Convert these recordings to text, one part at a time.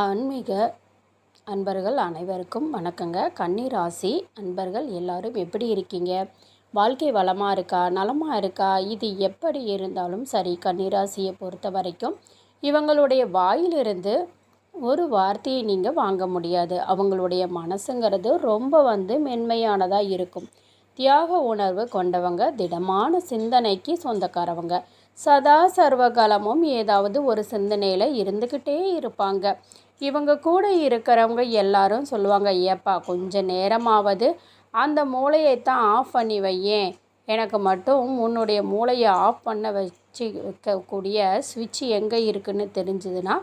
ஆன்மீக அன்பர்கள் அனைவருக்கும் வணக்கங்க. கன்னி ராசி அன்பர்கள் எல்லாரும் எப்படி இருக்கீங்க? வாழ்க்கை வளமாக இருக்கா? நலமாக இருக்கா? இது எப்படி இருந்தாலும் சரி கன்னிராசியை பொறுத்த வரைக்கும் இவங்களுடைய வாயிலிருந்து ஒரு வார்த்தையை நீங்கள் வாங்க முடியாது. அவங்களுடைய மனசுங்கிறது ரொம்ப வந்து மென்மையானதாக இருக்கும். தியாக உணர்வு கொண்டவங்க திடமான சிந்தனைக்கு சொந்தக்காரவங்க. சதா சர்வகாலமும் ஏதாவது ஒரு சிந்தனையில் இருந்துக்கிட்டே இருப்பாங்க. இவங்க கூட இருக்கிறவங்க எல்லாரும் சொல்லுவாங்க ஏப்பா கொஞ்ச நேரமாவது அந்த மூளையை தான் ஆஃப் பண்ணி வையேன். எனக்கு மட்டும் உன்னுடைய மூளையை ஆஃப் பண்ண வச்சு வைக்கக்கூடிய சுவிட்ச் எங்கே இருக்குன்னு தெரிஞ்சுதுன்னா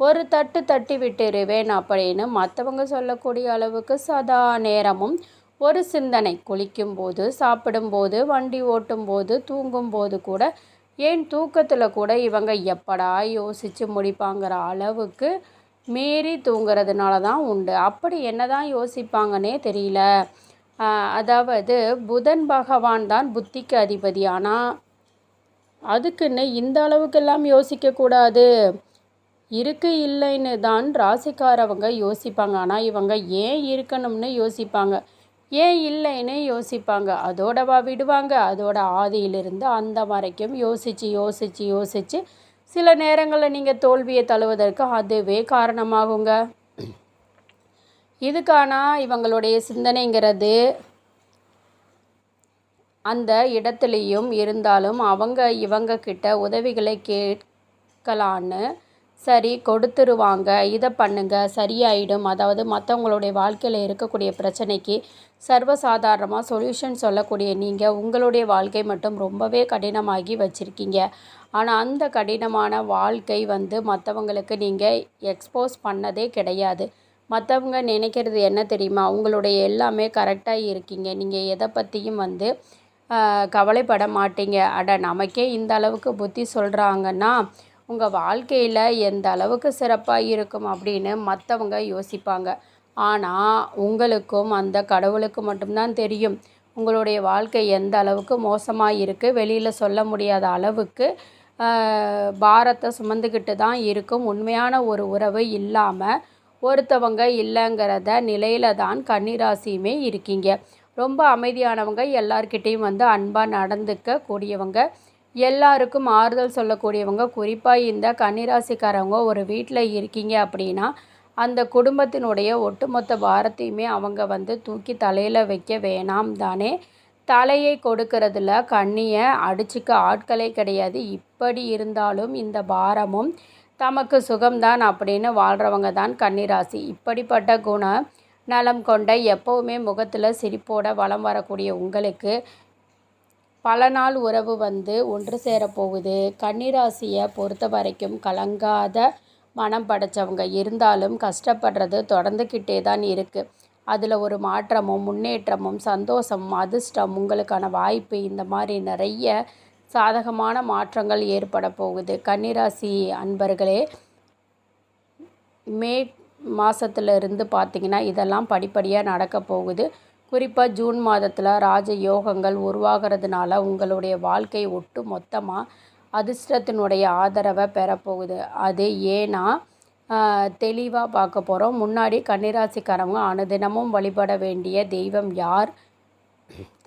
ஒரு தட்டு தட்டி விட்டுருவேன் அப்படின்னு மற்றவங்க சொல்லக்கூடிய அளவுக்கு சதா நேரமும் ஒரு சிந்தனை. குளிக்கும்போது சாப்பிடும்போது வண்டி ஓட்டும்போது தூங்கும்போது கூட ஏன் தூக்கத்தில் கூட இவங்க எப்படா யோசித்து முடிப்பாங்கிற அளவுக்கு மீறி தூங்குறதுனால தான் உண்டு. அப்படி என்ன தான் யோசிப்பாங்கன்னே தெரியல. அதாவது புதன் பகவான் தான் புத்திக்கு அதிபதி. ஆனால் அதுக்குன்னு இந்த அளவுக்கெல்லாம் யோசிக்கக்கூடாது இருக்கு இல்லைன்னு தான் ராசிக்காரவங்க யோசிப்பாங்க. ஆனால் இவங்க ஏன் இருக்கணும்னு யோசிப்பாங்க. ஏன் இல்லைன்னு யோசிப்பாங்க. அதோடவா விடுவாங்க. அதோட ஆதியிலிருந்து அந்த வரைக்கும் யோசித்து யோசித்து யோசித்து சில நேரங்களில் நீங்கள் தோல்வியை தழுவதற்கு அதுவே காரணமாகுங்க. இதுக்கான இவங்களுடைய சிந்தனைங்கிறது அந்த இடத்துலையும் இருந்தாலும் அவங்க இவங்க கிட்ட உதவிகளை கேட்கலான்னு சரி கொடுத்துருவாங்க. இதை பண்ணுங்கள் சரியாயிடும். அதாவது மற்றவங்களுடைய வாழ்க்கையில் இருக்கக்கூடிய பிரச்சனைக்கு சர்வசாதாரணமாக சொல்யூஷன் சொல்லக்கூடிய நீங்கள் உங்களுடைய வாழ்க்கை மட்டும் ரொம்பவே கடினமாகி வச்சுருக்கீங்க. ஆனால் அந்த கடினமான வாழ்க்கை வந்து மற்றவங்களுக்கு நீங்கள் எக்ஸ்போஸ் பண்ணதே கிடையாது. மற்றவங்க நினைக்கிறது என்ன தெரியுமா? உங்களுடைய எல்லாமே கரெக்டாக இருக்கீங்க. நீங்கள் எதை பற்றியும் வந்து கவலைப்பட மாட்டீங்க. அட நமக்கே இந்த அளவுக்கு புத்தி சொல்கிறாங்கன்னா உங்கள் வாழ்க்கையில் எந்த அளவுக்கு சிறப்பாக இருக்கும் அப்படின்னு மற்றவங்க யோசிப்பாங்க. ஆனால் உங்களுக்கும் அந்த கடவுளுக்கு மட்டும்தான் தெரியும். உங்களுடைய வாழ்க்கை எந்த அளவுக்கு மோசமாக இருக்குது வெளியில் சொல்ல முடியாத அளவுக்கு பாரத்தை சுமந்துக்கிட்டு தான் இருக்கும். உண்மையான ஒரு உறவு இல்லாமல் ஒருத்தவங்க இல்லைங்கிறத நிலையில் தான் கன்னிராசியுமே இருக்கீங்க. ரொம்ப அமைதியானவங்க எல்லார்கிட்டேயும் வந்து அன்பாக நடந்துக்க கூடியவங்க எல்லாருக்கும் ஆறுதல் சொல்லக்கூடியவங்க குறிப்பாக இந்த கன்னிராசிக்காரவங்க ஒரு வீட்டில் இருக்கீங்க அப்படின்னா அந்த குடும்பத்தினுடைய ஒட்டுமொத்த பாரத்தையுமே அவங்க வந்து தூக்கி தலையில் வைக்க வேணாம் தானே. தலையை கொடுக்கறதுல கண்ணியை அடிச்சுக்க ஆட்களே கிடையாது. இப்படி இருந்தாலும் இந்த பாரமும் தமக்கு சுகம்தான் அப்படின்னு வாழ்கிறவங்க தான் கன்னிராசி. இப்படிப்பட்ட குண நலம் கொண்ட எப்போவுமே முகத்தில் சிரிப்போட வளம் வரக்கூடிய உங்களுக்கு பல நாள் உறவு வந்து ஒன்று சேரப்போகுது. கன்னிராசியை பொறுத்த வரைக்கும் கலங்காத மனம் படைத்தவங்க இருந்தாலும் கஷ்டப்படுறது தொடர்ந்துக்கிட்டே தான் இருக்குது அதில் ஒரு மாற்றமும் முன்னேற்றமும் சந்தோஷமும் அதிர்ஷ்டம் உங்களுக்கான வாய்ப்பு இந்த மாதிரி நிறைய சாதகமான மாற்றங்கள் ஏற்பட போகுது. கன்னிராசி அன்பர்களே மே மாதத்துல இருந்து பார்த்திங்கன்னா இதெல்லாம் படிப்படியாக நடக்க போகுது. குறிப்பாக ஜூன் மாதத்தில் ராஜ யோகங்கள் உருவாகிறதுனால உங்களுடைய வாழ்க்கை ஒட்டு மொத்தமாக அதிர்ஷ்டத்தினுடைய ஆதரவை பெறப்போகுது. அது ஏன்னா தெளிவாக பார்க்க போகிறோம் முன்னாடி கன்னிராசிக்காரவங்க அனுதினமும் வழிபட வேண்டிய தெய்வம் யார்?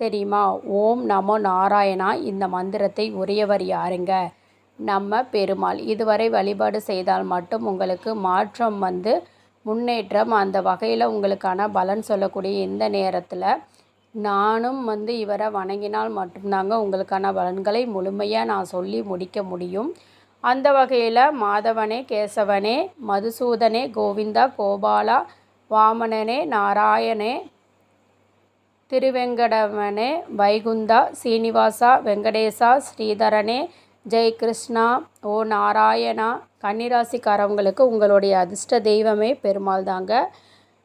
தெரியுமா? ஓம் நமோ நாராயணா. இந்த மந்திரத்தை உரியவர் யாருங்க? நம்ம பெருமாள். இதுவரை வழிபாடு செய்தால் மட்டும் உங்களுக்கு மாற்றம் வந்து முன்னேற்றம் அந்த வகையில் உங்களுக்கான பலன் சொல்லக்கூடிய இந்த நேரத்தில் நானும் வந்து இவரை வணங்கினால் மட்டும்தாங்க உங்களுக்கான பலன்களை முழுமையாக நான் சொல்லி முடிக்க முடியும். அந்த வகையில் மாதவனே கேசவனே மதுசூதனே கோவிந்தா கோபாலா வாமனனே நாராயணே திருவெங்கடவனே வைகுந்தா சீனிவாசா வெங்கடேசா ஸ்ரீதரனே ஜெய் கிருஷ்ணா ஓ நாராயணா கன்னிராசிக்காரவங்களுக்கு உங்களுடைய அதிர்ஷ்ட தெய்வமே பெருமாள் தாங்க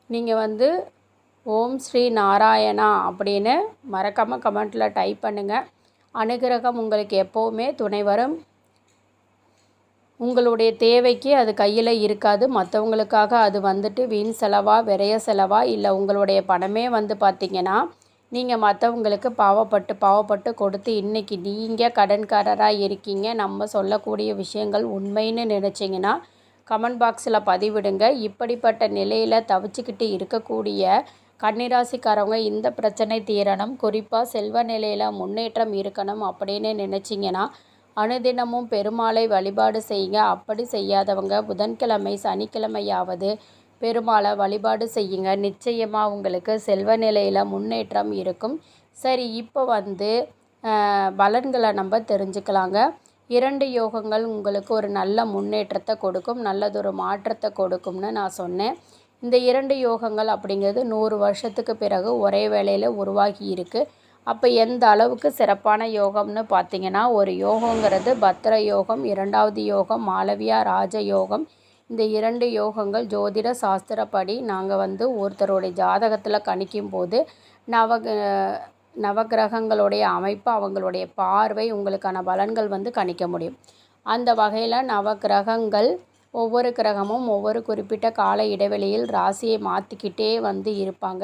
நீங்கள் வந்து ஓம் ஸ்ரீ நாராயணா அப்படின்னு மறக்காமல் கமெண்ட்டில் டைப் பண்ணுங்கள் அனுகிரகம் உங்களுக்கு எப்போவுமே துணை வரும். உங்களுடைய தேவைக்கு அது கையில் இருக்காது. மற்றவங்களுக்காக அது வந்துட்டு வீண் செலவாக விரைய செலவாக இல்லை உங்களுடைய பணமே வந்து பார்த்திங்கன்னா நீங்கள் மற்றவங்களுக்கு பாவப்பட்டு பாவப்பட்டு கொடுத்து இன்றைக்கி நீங்கள் கடன்காரராக இருக்கீங்க. நம்ம சொல்லக்கூடிய விஷயங்கள் உண்மைன்னு நினச்சிங்கன்னா கமெண்ட் பாக்ஸில் பதிவிடுங்க. இப்படிப்பட்ட நிலையில் தவிச்சுக்கிட்டு இருக்கக்கூடிய கன்னிராசிக்காரவங்க இந்த பிரச்சனை தீரணும். குறிப்பாக செல்வ நிலையில் முன்னேற்றம் இருக்கணும் அப்படின்னு நினச்சிங்கன்னா அனுதினமும் பெருமாளை வழிபாடு செய்யுங்க. அப்படி செய்யாதவங்க புதன்கிழமை சனிக்கிழமையாவது பெருமாளை வழிபாடு செய்யுங்க. நிச்சயமாக உங்களுக்கு செல்வ நிலையில் முன்னேற்றம் இருக்கும். சரி இப்போ வந்து பலன்களை நம்ம தெரிஞ்சுக்கலாங்க. இரண்டு யோகங்கள் உங்களுக்கு ஒரு நல்ல முன்னேற்றத்தை கொடுக்கும் நல்லதொரு மாற்றத்தை கொடுக்கும்னு நான் சொன்னேன். இந்த இரண்டு யோகங்கள் அப்படிங்கிறது நூறு வருஷத்துக்கு பிறகு ஒரே வேளையில் உருவாகி இருக்குது அப்போ எந்த அளவுக்கு சிறப்பான யோகம்னு பார்த்தீங்கன்னா ஒரு யோகங்கிறது பத்திர யோகம் இரண்டாவது யோகம் மாளவியா ராஜ யோகம் இந்த இரண்டு யோகங்கள் ஜோதிட சாஸ்திரப்படி நாங்கள் வந்து ஒருத்தருடைய ஜாதகத்தில் கணிக்கும் போது நவ நவகிரகங்களுடைய அமைப்பு அவங்களுடைய பார்வை உங்களுக்கான பலன்கள் வந்து கணிக்க முடியும். அந்த வகையில் நவகிரகங்கள் ஒவ்வொரு கிரகமும் ஒவ்வொரு குறிப்பிட்ட கால இடைவெளியில் ராசியை மாற்றிக்கிட்டே வந்து இருப்பாங்க.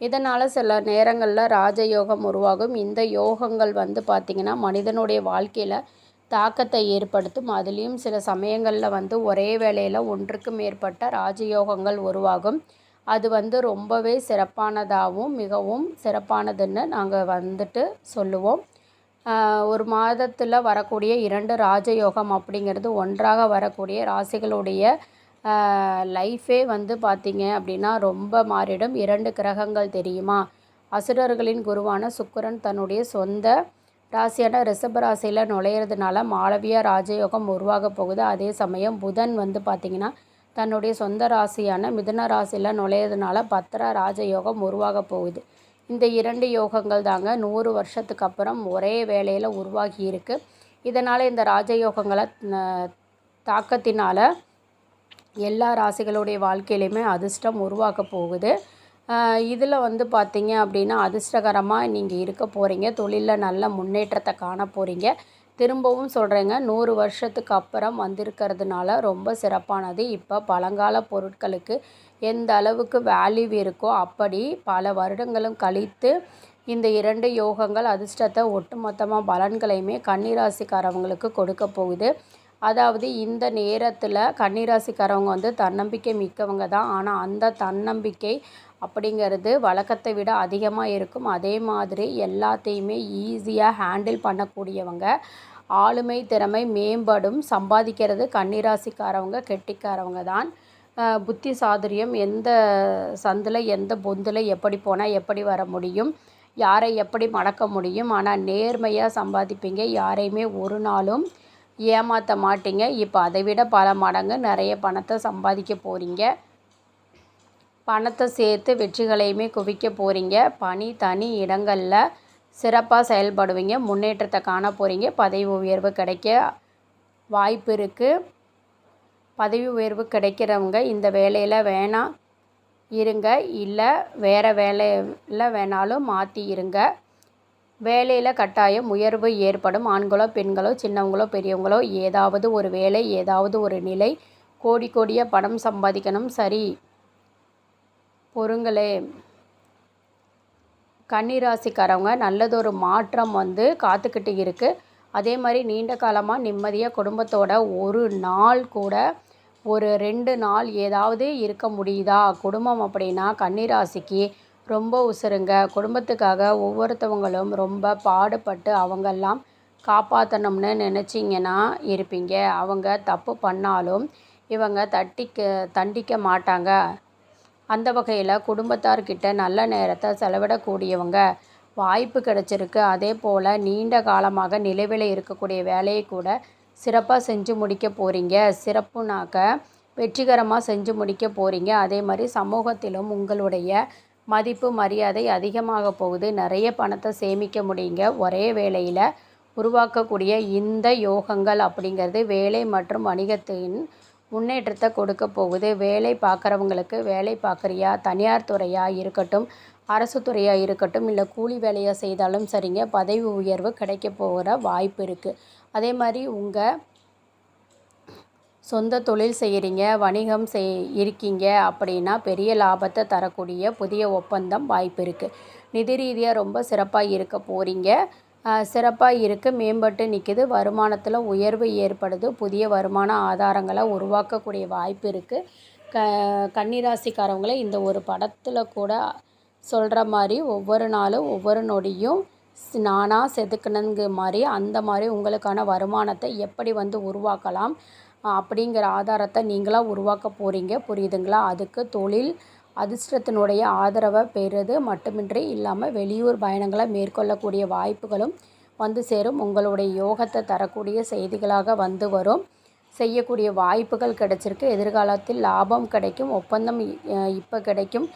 இதனால் சில நேரங்களில் ராஜயோகம் உருவாகும். இந்த யோகங்கள் வந்து பார்த்திங்கன்னா மனிதனுடைய வாழ்க்கையில் தாக்கத்தை ஏற்படுத்தும். அதுலேயும் சில சமயங்களில் வந்து ஒரே வேளையில் ஒன்றுக்கு மேற்பட்ட ராஜயோகங்கள் உருவாகும். அது வந்து ரொம்பவே சிறப்பானதாகவும் மிகவும் சிறப்பானதுன்னு நாங்கள் வந்துட்டு சொல்லுவோம். ஒரு மாதத்தில் வரக்கூடிய இரண்டு ராஜயோகம் அப்படிங்கிறது ஒன்றாக வரக்கூடிய ராசிகளுடைய லைஃபே வந்து பார்த்திங்க அப்படின்னா ரொம்ப மாறிடும். இரண்டு கிரகங்கள் தெரியுமா? அசுரர்களின் குருவான சுக்கரன் தன்னுடைய சொந்த ராசியான ரிஷப ராசியில் நுழையிறதுனால மாளவிய ராஜயோகம் உருவாக போகுது. அதே சமயம் புதன் வந்து பார்த்திங்கன்னா தன்னுடைய சொந்த ராசியான மிதுன ராசியில் நுழையிறதுனால பத்திர ராஜயோகம் உருவாக போகுது. இந்த இரண்டு யோகங்கள் தாங்க நூறு வருஷத்துக்கு அப்புறம் ஒரே வேலையில் உருவாகி இருக்குது இதனால் இந்த ராஜயோகங்களை தாக்கத்தினால் எல்லா ராசிகளுடைய வாழ்க்கையிலையுமே அதிர்ஷ்டம் உருவாக்க போகுது. இதில் வந்து பார்த்திங்க அப்படின்னா அதிர்ஷ்டகரமாக நீங்கள் இருக்க போகிறீங்க தொழிலில் நல்ல முன்னேற்றத்தை காண போகிறீங்க திரும்பவும் சொல்கிறேங்க நூறு வருஷத்துக்கு அப்புறம் வந்திருக்கிறதுனால ரொம்ப சிறப்பானது. இப்போ பழங்கால பொருட்களுக்கு எந்த அளவுக்கு வேல்யூ இருக்கோ அப்படி பல வருடங்களும் கழித்து இந்த இரண்டு யோகங்கள் அதிர்ஷ்டத்தை ஒட்டுமொத்தமாக பலன்களையுமே கன்னிராசிக்காரவங்களுக்கு கொடுக்க போகுது. அதாவது இந்த நேரத்தில் கன்னிராசிக்காரவங்க வந்து தன்னம்பிக்கை மிக்கவங்க தான். ஆனால் அந்த தன்னம்பிக்கை அப்படிங்கிறது வழக்கத்தை விட அதிகமாக இருக்கும். அதே மாதிரி எல்லாத்தையுமே ஈஸியாக ஹேண்டில் பண்ணக்கூடியவங்க. ஆளுமை திறமை மேம்படும். சம்பாதிக்கிறது கன்னிராசிக்காரவங்க கெட்டிக்காரவங்க தான். புத்தி சாதுரியம் எந்த சந்தில் எந்த பொந்தில் எப்படி போனால் எப்படி வர முடியும்? யாரை எப்படி மடக்க முடியும்? ஆனால் நேர்மையாக சம்பாதிப்பீங்க. யாரையுமே ஒரு நாளும் ஏமாற்ற மாட்டீங்க. இப்போ அதை விட பல மடங்கு நிறைய பணத்தை சம்பாதிக்க போகிறீங்க பணத்தை சேர்த்து வெற்றிகளையுமே குவிக்க போகிறீங்க பணி தனி இடங்களில் சிறப்பாக செயல்படுவீங்க. முன்னேற்றத்தை காண போகிறீங்க பதவி உயர்வு கிடைக்க வாய்ப்பு இருக்குது பதவி உயர்வு கிடைக்கிறவங்க இந்த வேலையில் வேணாம் இருங்க. இல்லை வேறு வேலையில் வேணாலும் மாற்றி இருங்க. வேலையில் கட்டாயம் உயர்வு ஏற்படும். ஆண்களோ பெண்களோ சின்னவங்களோ பெரியவங்களோ ஏதாவது ஒரு வேலை ஏதாவது ஒரு நிலை. கோடி கோடியாக பணம் சம்பாதிக்கணும். சரி. பொறுங்களே. கன்னிராசிக்காரவங்க நல்லதொரு மாற்றம் வந்து காத்துக்கிட்டு இருக்குது அதே மாதிரி நீண்ட காலமாக நிம்மதியாக குடும்பத்தோட ஒரு நாள் கூட ஒரு ரெண்டு நாள் ஏதாவது இருக்க முடியுதா? குடும்பம் அப்படின்னா கன்னிராசிக்கு ரொம்ப உசுருங்க. குடும்பத்துக்காக ஒவ்வொருத்தவங்களும் ரொம்ப பாடுபட்டு அவங்கெல்லாம் காப்பாற்றணும்னு நினச்சிங்கன்னா இருப்பீங்க. அவங்க தப்பு பண்ணாலும் இவங்க தட்டிக்க தண்டிக்க மாட்டாங்க. அந்த வகையில் குடும்பத்தார்கிட்ட நல்ல நேரத்தை செலவிடக்கூடியவங்க வாய்ப்பு கிடைச்சிருக்கு. அதே போல் நீண்ட காலமாக நிலவில் இருக்கக்கூடிய வேலையை கூட சிறப்பாக செஞ்சு முடிக்க போகிறீங்க சிறப்புனாக்க வெற்றிகரமாக செஞ்சு முடிக்க போகிறீங்க அதே மாதிரி சமூகத்திலும் உங்களுடைய மதிப்பு மரியாதை அதிகமாக போகுது. நிறைய பணத்தை சேமிக்க முடியுங்க. ஒரே வேளையில் உருவாக்கக்கூடிய இந்த யோகங்கள் அப்படிங்கிறது வேலை மற்றும் வணிகத்தின் முன்னேற்றத்தை கொடுக்க போகுது. வேலை பார்க்குறவங்களுக்கு வேலை பார்க்குறியா தனியார் துறையாக இருக்கட்டும் அரசு துறையாக இருக்கட்டும் இல்லை கூலி வேலையாக செய்தாலும் சரிங்க பதவி உயர்வு கிடைக்க போகிற வாய்ப்பு இருக்குது அதே மாதிரி உங்கள் சொந்த தொழில் செய்கிறீங்க வணிகம் செய் இருக்கீங்க அப்படின்னா பெரிய லாபத்தை தரக்கூடிய புதிய ஒப்பந்தம் வாய்ப்பு இருக்குது நிதி ரீதியாக ரொம்ப சிறப்பாக இருக்க போகிறீங்க சிறப்பாக இருக்குது மேம்பட்டு நிற்கிது வருமானத்தில் உயர்வு ஏற்படுது. புதிய வருமான ஆதாரங்களை உருவாக்கக்கூடிய வாய்ப்பு இருக்குது க கன்னிராசிக்காரவங்கள இந்த ஒரு படத்தில் கூட சொல்கிற மாதிரி ஒவ்வொரு நாளும் ஒவ்வொரு நொடியும் நானாக செதுக்கணுங்க மாதிரி அந்த மாதிரி உங்களுக்கான வருமானத்தை எப்படி வந்து உருவாக்கலாம் அப்படிங்கிற ஆதாரத்தை நீங்களாக உருவாக்க போகிறீங்க புரியுதுங்களா? அதுக்கு தொழில் அதிர்ஷ்டத்தினுடைய ஆதரவை பெறுது மட்டுமின்றி இல்லாமல் வெளியூர் பயணங்களை மேற்கொள்ளக்கூடிய வாய்ப்புகளும் வந்து சேரும். உங்களுடைய யோகத்தை தரக்கூடிய செய்திகளாக வந்து வரும். செய்யக்கூடிய வாய்ப்புகள் கிடைச்சிருக்கு. எதிர்காலத்தில் லாபம் கிடைக்கும். ஒப்பந்தம் இப்போ கிடைக்கும்.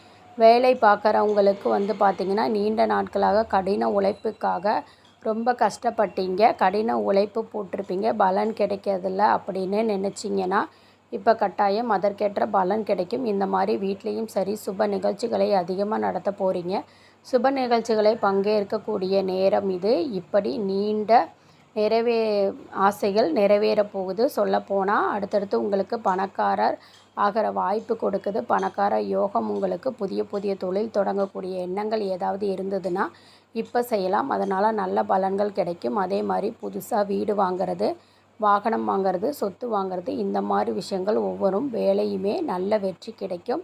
வேலை பார்க்குறவங்களுக்கு வந்து பார்த்திங்கன்னா நீண்ட நாட்களாக கடின உழைப்புக்காக ரொம்ப கஷ்டப்பட்டீங்க. கடின உழைப்பு போட்டிருப்பீங்க. பலன் கிடைக்கிறதில்ல அப்படின்னு நினச்சிங்கன்னா இப்போ கட்டாயம் அதற்கேற்ற பலன் கிடைக்கும். இந்த மாதிரி வீட்லேயும் சரி சுப நிகழ்ச்சிகளை அதிகமாக நடத்த போகிறீங்க சுப நிகழ்ச்சிகளை பங்கேற்கக்கூடிய நேரம் இது. இப்படி நீண்ட நிறைவே ஆசைகள் நிறைவேறப் போகுது. சொல்லப்போனால் அடுத்தடுத்து உங்களுக்கு பணக்காரர் ஆகிற வாய்ப்பு கொடுக்குது. பணக்கார யோகம் உங்களுக்கு புதிய புதிய தொழில் தொடங்கக்கூடிய எண்ணங்கள் ஏதாவது இருந்ததுன்னா இப்போ செய்யலாம். அதனால் நல்ல பலன்கள் கிடைக்கும். அதே மாதிரி புதுசாக வீடு வாங்கிறது வாகனம் வாங்கிறது சொத்து வாங்கிறது இந்த மாதிரி விஷயங்கள் ஒவ்வொரும் வேலையுமே நல்ல வெற்றி கிடைக்கும்.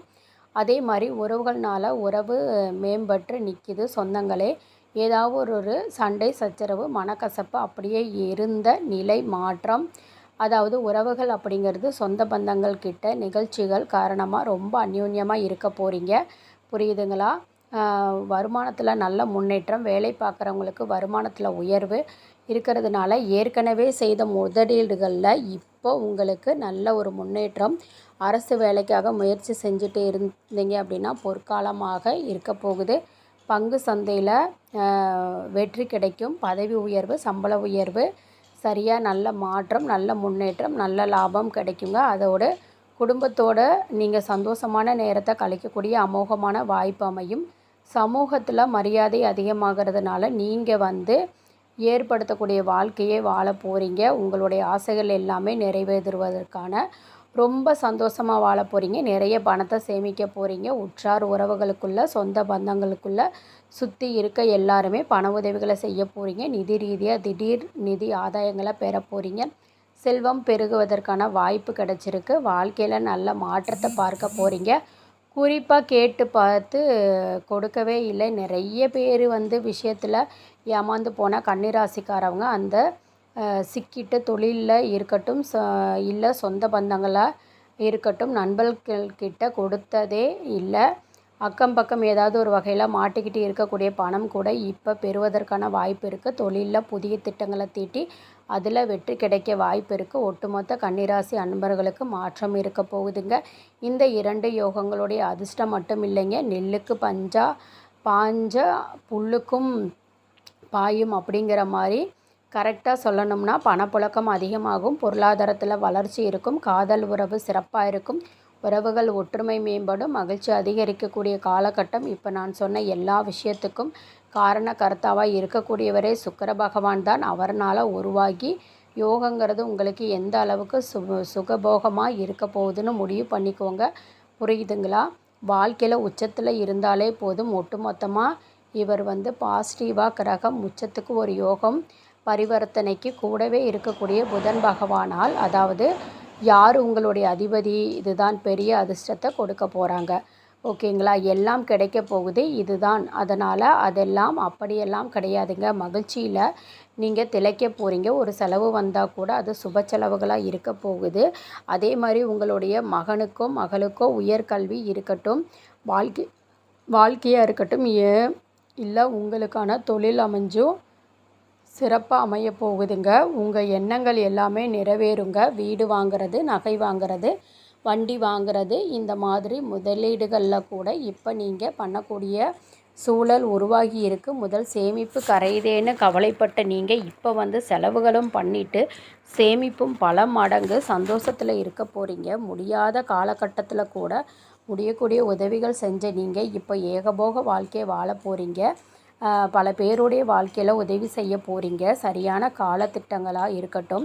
அதே மாதிரி உறவுகள்னால உறவு மேம்பட்டு நிற்கிது சொந்தங்களே ஏதாவது ஒரு சண்டை சச்சரவு மனக்கசப்பு அப்படியே இருந்த நிலை மாற்றம். அதாவது உறவுகள் அப்படிங்கிறது சொந்த பந்தங்கள் கிட்ட நிகழ்ச்சிகள் காரணமாக ரொம்ப அந்யூன்யமாக இருக்க போகிறீங்க புரியுதுங்களா? வருமானத்தில் நல்ல முன்னேற்றம் வேலை பார்க்குறவங்களுக்கு வருமானத்தில் உயர்வு இருக்கிறதுனால ஏற்கனவே செய்த முதலீடுகளில் இப்போ உங்களுக்கு நல்ல ஒரு முன்னேற்றம் அரசு வேலைக்காக முயற்சி செஞ்சுட்டு இருந்தீங்க அப்படின்னா பொற்காலமாக இருக்க போகுது. பங்கு சந்தையில் வெற்றி கிடைக்கும். பதவி உயர்வு சம்பள உயர்வு சரியாக நல்ல மாற்றம் நல்ல முன்னேற்றம் நல்ல லாபம் கிடைக்குங்க. அதோடு குடும்பத்தோடு நீங்கள் சந்தோஷமான நேரத்தை கழிக்கக்கூடிய அமோகமான வாய்ப்பு அமையும். சமூகத்தில் மரியாதை அதிகமாகிறதுனால நீங்கள் வந்து ஏற்படுத்தக்கூடிய வாழ்க்கையை வாழ போகிறீங்க உங்களுடைய ஆசைகள் எல்லாமே நிறைவேறுவதற்கான ரொம்ப சந்தோஷமாக வாழ போகிறீங்க நிறைய பணத்தை சேமிக்க போகிறீங்க உற்றார் உறவுகளுக்குள்ள சொந்த பந்தங்களுக்குள்ள சுற்றி இருக்க எல்லாருமே பண உதவிகளை செய்ய போகிறீங்க நிதி ரீதியாக திடீர் நிதி ஆதாயங்களை பெற போகிறீங்க செல்வம் பெருகுவதற்கான வாய்ப்பு கிடச்சிருக்கு. வாழ்க்கையில் நல்ல மாற்றத்தை பார்க்க போகிறீங்க குறிப்பாக கேட்டு பார்த்து கொடுக்கவே இல்லை. நிறைய பேர் வந்து விஷயத்தில் ஏமாந்து போன கன்னிராசிக்காரவங்க அந்த சிக்கிட்டு தொழிலில் இருக்கட்டும் ச இல்லை சொந்த பந்தங்களாக இருக்கட்டும் நண்பர்கள்கிட்ட கொடுத்ததே இல்லை. அக்கம் பக்கம் ஏதாவது ஒரு வகையில் மாட்டிக்கிட்டு இருக்கக்கூடிய பணம் கூட இப்போ பெறுவதற்கான வாய்ப்பு இருக்குது தொழிலில் புதிய திட்டங்களை தீட்டி அதில் வெற்றி கிடைக்க வாய்ப்பு இருக்குது. ஒட்டுமொத்த கன்னிராசி அன்பர்களுக்கு மாற்றம் இருக்க போகுதுங்க. இந்த இரண்டு யோகங்களுடைய அதிர்ஷ்டம் மட்டும் இல்லைங்க. நெல்லுக்கு பஞ்சா பாஞ்ச புல்லுக்கும் பாயும் அப்படிங்கிற மாதிரி கரெக்டாக சொல்லணும்னா பணப்புழக்கம் அதிகமாகும். பொருளாதாரத்தில் வளர்ச்சி இருக்கும். காதல் உறவு சிறப்பாக இருக்கும். உறவுகள் ஒற்றுமை மேம்படும் மகிழ்ச்சி அதிகரிக்கக்கூடிய காலகட்டம். இப்போ நான் சொன்ன எல்லா விஷயத்துக்கும் காரண கர்த்தாவாக இருக்கக்கூடியவரே சுக்கர பகவான் தான். அவர்னால் உருவாகி யோகங்கிறது உங்களுக்கு எந்த அளவுக்கு சு சுகபோகமாக இருக்க போகுதுன்னு முடிவு பண்ணிக்கோங்க. புரியுதுங்களா? வாழ்க்கையில் உச்சத்தில் இருந்தாலே போதும். ஒட்டுமொத்தமாக இவர் வந்து பாசிட்டிவாக கிரகம் உச்சத்துக்கு ஒரு யோகம் பரிவர்த்தனைக்கு கூடவே இருக்கக்கூடிய புதன் பகவானால் அதாவது யார் உங்களுடைய அதிபதி? இதுதான் பெரிய அதிர்ஷ்டத்தை கொடுக்க போகிறாங்க ஓகேங்களா? எல்லாம் கிடைக்க போகுது. இதுதான். அதனால் அதெல்லாம் அப்படியெல்லாம் கிடையாதுங்க. மகிழ்ச்சியில் நீங்கள் திளைக்க போகிறீங்க ஒரு செலவு வந்தால் கூட அது சுப செலவுகளாக இருக்க போகுது. அதே மாதிரி உங்களுடைய மகனுக்கோ மகளுக்கோ உயர்கல்வி இருக்கட்டும். வாழ்க்கை வாழ்க்கையாக இருக்கட்டும். ஏ இல்லை உங்களுக்கான தொழில் அமைஞ்சும் சிறப்பாக அமைய போகுதுங்க. உங்கள் எண்ணங்கள் எல்லாமே நிறைவேறுங்க. வீடு வாங்குறது நகை வாங்குறது வண்டி வாங்குறது இந்த மாதிரி முதலீடுகளில் கூட இப்போ நீங்கள் பண்ணக்கூடிய சூழல் உருவாகி இருக்கு. முதல் சேமிப்பு கரையுதேன்னு கவலைப்பட்ட நீங்கள் இப்போ வந்து செலவுகளும் பண்ணிவிட்டு சேமிப்பும் பல மடங்கு சந்தோஷத்தில் இருக்க போகிறீங்க முடியாத காலகட்டத்தில் கூட முடியக்கூடிய உதவிகள் செஞ்ச நீங்கள் இப்போ ஏகபோக வாழ்க்கையை வாழ போகிறீங்க பல பேருடைய வாழ்க்கையில் உதவி செய்ய போகிறீங்க சரியான காலத்திட்டங்களாக இருக்கட்டும்.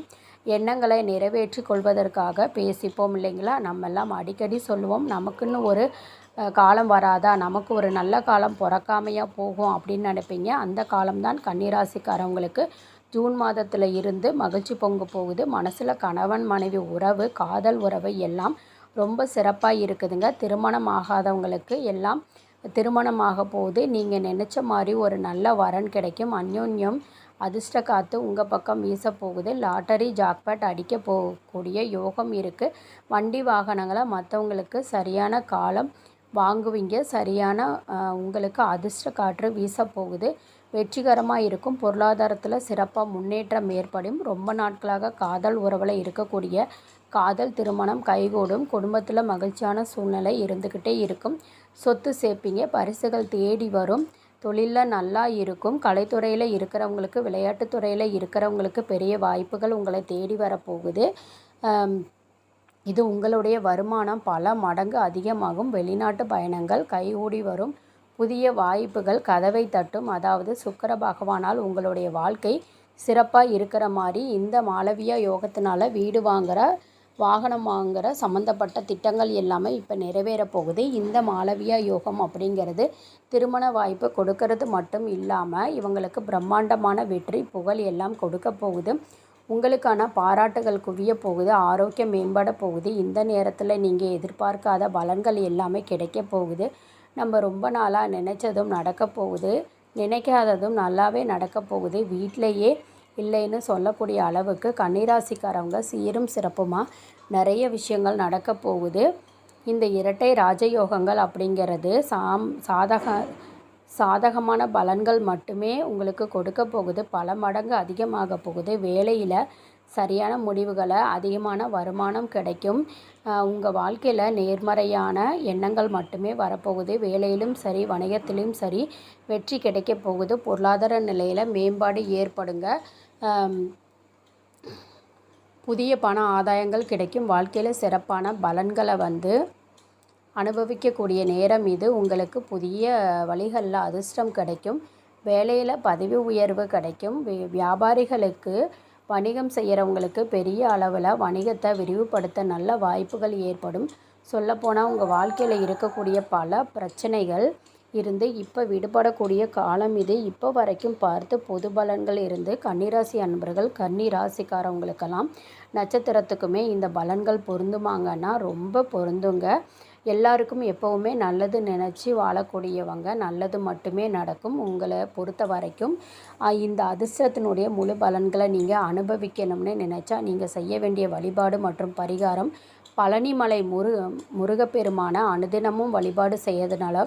எண்ணங்களை நிறைவேற்றி கொள்வதற்காக பேசிப்போம் இல்லைங்களா? நம்மெல்லாம் அடிக்கடி சொல்லுவோம் நமக்குன்னு ஒரு காலம் வராதா? நமக்கு ஒரு நல்ல காலம் பிறக்காமையாக போகும் அப்படின்னு நினைப்பீங்க. அந்த காலம்தான் கன்னிராசிக்காரவங்களுக்கு ஜூன் மாதத்தில் இருந்து மகிழ்ச்சி பொங்க போகுது. மனசில் கணவன் மனைவி உறவு காதல் உறவு எல்லாம் ரொம்ப சிறப்பாக இருக்குதுங்க. திருமணம் ஆகாதவங்களுக்கு எல்லாம் திருமணமாக போகுது. நீங்கள் நினச்ச மாதிரி ஒரு நல்ல வரன் கிடைக்கும். அந்யோன்யம் அதிர்ஷ்ட காற்று உங்கள் பக்கம் வீச போகுது. லாட்டரி ஜாக்பாட் அடிக்க போகக்கூடிய யோகம் இருக்குது வண்டி வாகனங்களை மற்றவங்களுக்கு சரியான காலம் வாங்குவீங்க. சரியான உங்களுக்கு அதிர்ஷ்ட காற்று வீச போகுது. வெற்றிகரமாக இருக்கும். பொருளாதாரத்தில் சிறப்பாக முன்னேற்றம் ஏற்படும். ரொம்ப நாட்களாக காதல் உறவில் இருக்கக்கூடிய காதல் திருமணம் கைகூடும் குடும்பத்தில் மகிழ்ச்சியான சூழ்நிலை இருந்துக்கிட்டே இருக்கும். சொத்து சேர்ப்பீங்க பரிசுகள் தேடி வரும். தொழிலில் நல்லா இருக்கும். கலைத்துறையில் இருக்கிறவங்களுக்கு விளையாட்டுத்துறையில் இருக்கிறவங்களுக்கு பெரிய வாய்ப்புகள் உங்களை தேடி வரப்போகுது. இது உங்களுடைய வருமானம் பல மடங்கு அதிகமாகும். வெளிநாட்டு பயணங்கள் கைகூடி வரும். புதிய வாய்ப்புகள் கதவை தட்டும். அதாவது சுக்கர பகவானால் உங்களுடைய வாழ்க்கை சிறப்பாக இருக்கிற மாதிரி இந்த மாளவியா யோகத்தினால வீடு வாங்குகிற வாகனம் வாங்குகிற சம்மந்தப்பட்ட திட்டங்கள் எல்லாமே இப்போ நிறைவேற போகுது. இந்த மாளவியா யோகம் அப்படிங்கிறது திருமண வாய்ப்பு கொடுக்கறது மட்டும் இல்லாமல் இவங்களுக்கு பிரம்மாண்டமான வெற்றி புகழ் எல்லாம் கொடுக்க போகுது. உங்களுக்கான பாராட்டுகள் குவிய போகுது ஆரோக்கியம் மேம்பட போகுது. இந்த நேரத்தில் நீங்கள் எதிர்பார்க்காத பலன்கள் எல்லாமே கிடைக்க போகுது. நம்ம ரொம்ப நாளாக நினச்சதும் நடக்க போகுது. நினைக்காததும் நல்லாவே நடக்க போகுது. வீட்டிலையே இல்லைன்னு சொல்லக்கூடிய அளவுக்கு கன்னிராசிக்காரவங்க சீரும் சிறப்புமாக நிறைய விஷயங்கள் நடக்க போகுது. இந்த இரட்டை ராஜயோகங்கள் அப்படிங்கிறது சாம் சாதக சாதகமான பலன்கள் மட்டுமே உங்களுக்கு கொடுக்க போகுது. பல மடங்கு அதிகமாக போகுது. வேலையில் சரியான முடிவுகளை அதிகமான வருமானம் கிடைக்கும். உங்கள் வாழ்க்கையில் நேர்மறையான எண்ணங்கள் மட்டுமே வரப்போகுது. வேலையிலும் சரி வணிகத்திலும் சரி வெற்றி கிடைக்க போகுது. பொருளாதார நிலையில் மேம்பாடு ஏற்படுங்க. புதிய பண ஆதாயங்கள் கிடைக்கும். வாழ்க்கையில் சிறப்பான பலன்களை வந்து அனுபவிக்கக்கூடிய நேரம் இது. உங்களுக்கு புதிய வழிகளில் அதிர்ஷ்டம் கிடைக்கும். வேலையில் பதவி உயர்வு கிடைக்கும். வியாபாரிகளுக்கு வணிகம் செய்கிறவங்களுக்கு பெரிய அளவில் வணிகத்தை விரிவுபடுத்த நல்ல வாய்ப்புகள் ஏற்படும். சொல்லப்போனால் உங்கள் வாழ்க்கையில் இருக்கக்கூடிய பல பிரச்சனைகள் இருந்து இப்போ விடுபடக்கூடிய காலம் இது. இப்போ வரைக்கும் பார்த்து பொது பலன்கள் இருந்து கன்னிராசி அன்பர்கள் கன்னி ராசிக்காரவங்களுக்கெல்லாம் நட்சத்திரத்துக்குமே இந்த பலன்கள் பொருந்துமாங்கன்னா ரொம்ப பொருந்துங்க. எல்லாருக்கும் எப்போவுமே நல்லது நினச்சி வாழக்கூடியவங்க நல்லது மட்டுமே நடக்கும். உங்களை பொறுத்த வரைக்கும் இந்த அதிர்ஷ்டத்தினுடைய முழு பலன்களை நீங்கள் அனுபவிக்கணும்னு நினச்சா நீங்கள் செய்ய வேண்டிய வழிபாடு மற்றும் பரிகாரம் பழனிமலை முரு முருகப்பெருமான அனுதினமும் வழிபாடு செய்யறதுனால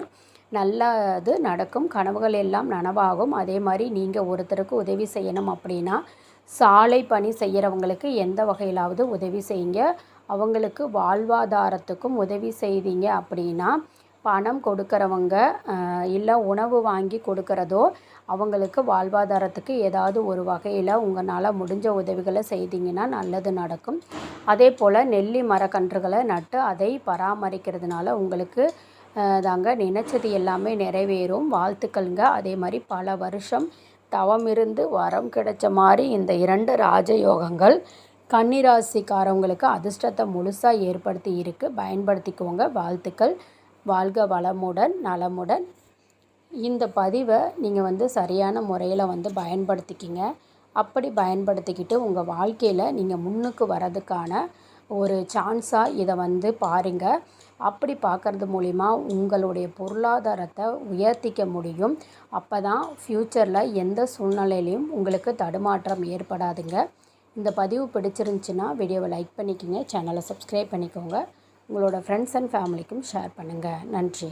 நல்லது நடக்கும். கனவுகள் எல்லாம் நனவாகும். அதே மாதிரி நீங்கள் ஒருத்தருக்கு உதவி செய்யணும் அப்படின்னா சாலை பணி செய்கிறவங்களுக்கு எந்த வகையிலாவது உதவி செய்யுங்க. அவங்களுக்கு வாழ்வாதாரத்துக்கும் உதவி செய்தீங்க அப்படின்னா பணம் கொடுக்குறவங்க இல்லை உணவு வாங்கி கொடுக்குறதோ அவங்களுக்கு வாழ்வாதாரத்துக்கு ஏதாவது ஒரு வகையில் உங்களால் முடிஞ்ச உதவிகளை செய்தீங்கன்னா நல்லது நடக்கும். அதே போல் நெல்லி மரக்கன்றுகளை நட்டு அதை பராமரிக்கிறதுனால உங்களுக்கு தாங்க நினச்சது எல்லாமே நிறைவேறும். வாழ்த்துக்கள்ங்க. அதே மாதிரி பல வருஷம் தவம் இருந்து வரம் கிடைச்ச மாதிரி இந்த இரண்டு ராஜயோகங்கள் கன்னிராசிக்காரவங்களுக்கு அதிர்ஷ்டத்தை முழுசாக ஏற்படுத்தி இருக்குது பயன்படுத்திக்குவோங்க வாழ்த்துக்கள். வாழ்க வளமுடன் நலமுடன். இந்த பதிவை நீங்கள் வந்து சரியான முறையில் வந்து பயன்படுத்திக்கிங்க. அப்படி பயன்படுத்திக்கிட்டு உங்கள் வாழ்க்கையில் நீங்கள் முன்னுக்கு வரதுக்கான ஒரு சான்ஸாக இதை வந்து பாருங்கள் அப்படி பார்க்கறது மூலிமா உங்களுடைய பொருளாதாரத்தை உயர்த்திக்க முடியும். அப்போ தான் ஃப்யூச்சரில் எந்த சூழ்நிலையிலையும் உங்களுக்கு தடுமாற்றம் ஏற்படாதுங்க. இந்த பதிவு பிடிச்சிருந்துச்சின்னா வீடியோவை லைக் பண்ணிக்கோங்க சேனலை சப்ஸ்கிரைப் பண்ணிக்கோங்க. உங்களோட ஃப்ரெண்ட்ஸ் அண்ட் ஃபேமிலிக்கும் ஷேர் பண்ணுங்கள் நன்றி.